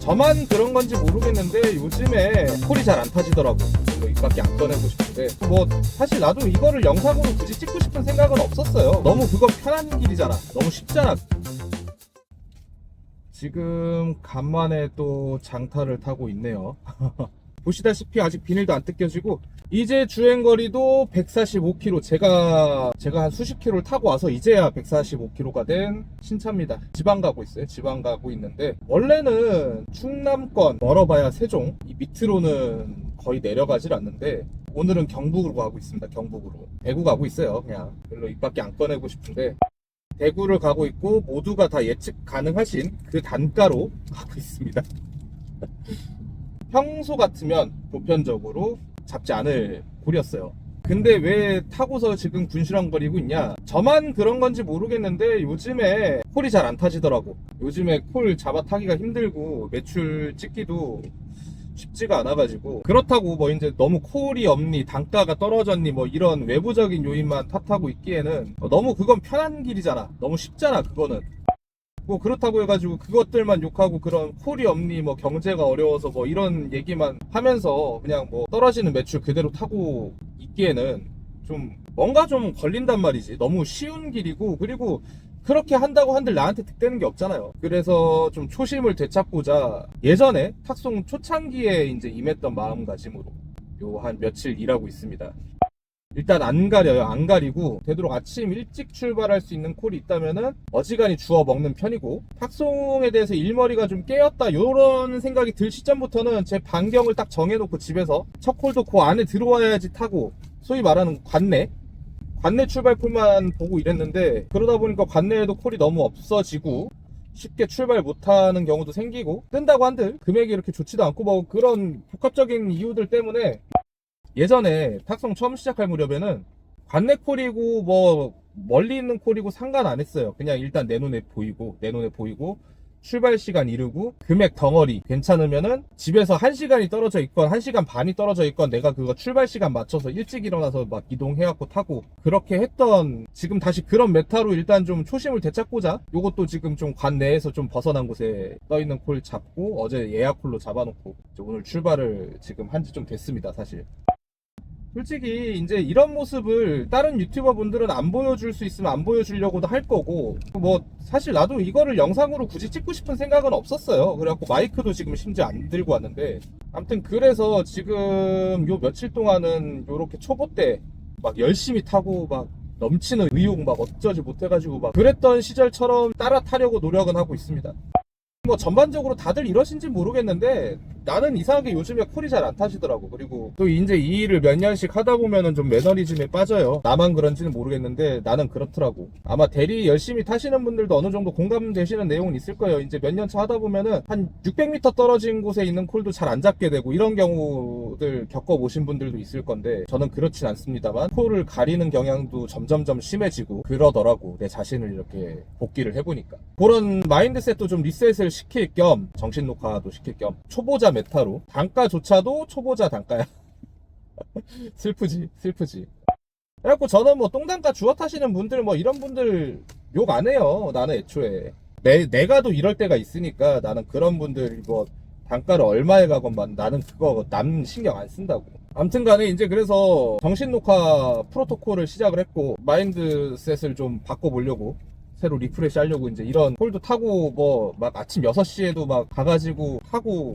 저만 그런 건지 모르겠는데 요즘에 콜이 잘 안 타지더라고. 별로 입밖에 안 꺼내고 싶은데 뭐 사실 나도 이거를 영상으로 굳이 찍고 싶은 생각은 없었어요. 너무 그거 편한 길이잖아. 너무 쉽잖아. 지금 간만에 또 장타를 타고 있네요. 보시다시피 아직 비닐도 안 뜯겨지고 이제 주행거리도 145km 제가 제가 한 수십 킬로를 타고 와서 이제야 145km가 된 신차입니다. 지방 가고 있어요. 지방 가고 있는데 원래는 충남권 멀어봐야 세종 이 밑으로는 거의 내려가질 않는데 오늘은 경북으로 가고 있습니다. 경북으로. 대구 가고 있어요 그냥. 별로 입 밖에 안 꺼내고 싶은데. 대구를 가고 있고 모두가 다 예측 가능하신 그 단가로 가고 있습니다 평소 같으면 보편적으로 잡지 않을 콜이었어요. 근데 왜 타고서 지금 군시렁거리고 있냐? 저만 그런 건지 모르겠는데 요즘에 콜이 잘 안 타지더라고. 요즘에 콜 잡아 타기가 힘들고 매출 찍기도 쉽지가 않아가지고 그렇다고 뭐 이제 너무 콜이 없니 단가가 떨어졌니 뭐 이런 외부적인 요인만 탓하고 있기에는 너무 그건 편한 길이잖아 너무 쉽잖아 그거는 뭐 그렇다고 해가지고 그것들만 욕하고 그런 콜이 없니 뭐 경제가 어려워서 뭐 이런 얘기만 하면서 그냥 뭐 떨어지는 매출 그대로 타고 있기에는 좀 뭔가 좀 걸린단 말이지. 너무 쉬운 길이고 그리고 그렇게 한다고 한들 나한테 득되는 게 없잖아요. 그래서 좀 초심을 되찾고자 예전에 탁송 초창기에 이제 임했던 마음가짐으로 요 한 며칠 일하고 있습니다 일단 안 가려요. 안 가리고 되도록 아침 일찍 출발할 수 있는 콜이 있다면은 어지간히 주워 먹는 편이고 탁송에 대해서 일머리가 좀 깨었다 요런 생각이 들 시점부터는 제 반경을 딱 정해놓고 집에서 첫 콜도 그 안에 들어와야지 타고 소위 말하는 관내 관내 출발 콜만 보고 이랬는데 그러다 보니까 관내에도 콜이 너무 없어지고 쉽게 출발 못하는 경우도 생기고 뜬다고 한들 금액이 이렇게 좋지도 않고 뭐 그런 복합적인 이유들 때문에 예전에 탁송 처음 시작할 무렵에는 관내 콜이고 뭐 멀리 있는 콜이고 상관 안 했어요. 그냥 일단 내 눈에 보이고 내 눈에 보이고 출발 시간 이르고 금액 덩어리 괜찮으면은 집에서 1시간이 떨어져 있건 1시간 반이 떨어져 있건 내가 그거 출발 시간 맞춰서 일찍 일어나서 막 이동해갖고 타고 그렇게 했던 지금 다시 그런 메타로 일단 좀 초심을 되찾고자 요것도 지금 좀 관내에서 좀 벗어난 곳에 떠있는 콜 잡고 어제 예약 콜로 잡아놓고 오늘 출발을 지금 한 지 좀 됐습니다 사실 솔직히 이제 이런 모습을 다른 유튜버 분들은 안 보여줄 수 있으면 안 보여주려고도 할 거고 뭐 사실 나도 이거를 영상으로 굳이 찍고 싶은 생각은 없었어요. 그래갖고 마이크도 지금 심지어 안 들고 왔는데. 아무튼 그래서 지금 요 며칠 동안은 요렇게 초보 때 막 열심히 타고 막 넘치는 의욕 막 어쩌지 못해가지고 막 그랬던 시절처럼 따라 타려고 노력은 하고 있습니다. 뭐 전반적으로 다들 이러신지 모르겠는데 나는 이상하게 요즘에 콜이 잘 안 타시더라고. 그리고 또 이제 이 일을 몇 년씩 하다 보면은 좀 매너리즘에 빠져요. 나만 그런지는 모르겠는데 나는 그렇더라고. 아마 대리 열심히 타시는 분들도 어느 정도 공감되시는 내용은 있을 거예요. 이제 몇 년 차 하다 보면은 한 600m 떨어진 곳에 있는 콜도 잘 안 잡게 되고 이런 경우들 겪어보신 분들도 있을 건데 저는 그렇진 않습니다만 콜을 가리는 경향도 점점점 심해지고 그러더라고. 내 자신을 이렇게 복귀를 해보니까. 그런 마인드셋도 좀 리셋을 시킬 겸 정신 녹화도 시킬 겸 초보자 메타로. 단가조차도 초보자 단가야. 슬프지 슬프지. 그래갖고 저는 뭐 똥단가 주워 타시는 분들 뭐 이런 분들 욕 안 해요 나는 애초에. 내, 내가도 이럴 때가 있으니까 나는 그런 분들 뭐 단가를 얼마에 가건만 나는 그거 남 신경 안 쓴다고. 암튼 간에 이제 그래서 정신 녹화 프로토콜을 시작을 했고 마인드셋을 좀 바꿔보려고 새로 리프레시 하려고 이제 이런 홀도 타고 뭐 막 아침 6시에도 막 가가지고 타고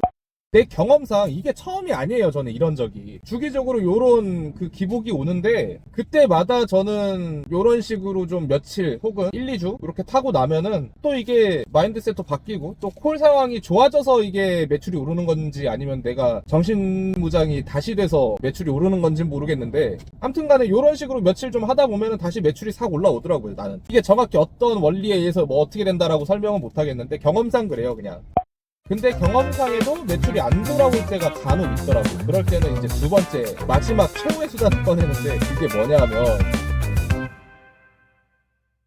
내 경험상 이게 처음이 아니에요 저는 이런 적이. 주기적으로 요런 그 기복이 오는데 그때마다 저는 요런 식으로 좀 며칠 혹은 1, 2주 이렇게 타고 나면은 또 이게 마인드셋도 바뀌고 또 콜 상황이 좋아져서 이게 매출이 오르는 건지 아니면 내가 정신무장이 다시 돼서 매출이 오르는 건지 모르겠는데 아무튼 간에 요런 식으로 며칠 좀 하다 보면은 다시 매출이 싹 올라오더라고요 나는. 이게 정확히 어떤 원리에 의해서 뭐 어떻게 된다라고 설명은 못 하겠는데 경험상 그래요 그냥 근데 경험상에도 매출이 안 돌아올 때가 간혹 있더라고. 그럴 때는 이제 두 번째 마지막 최후의 수단을 꺼내는데 그게 뭐냐 하면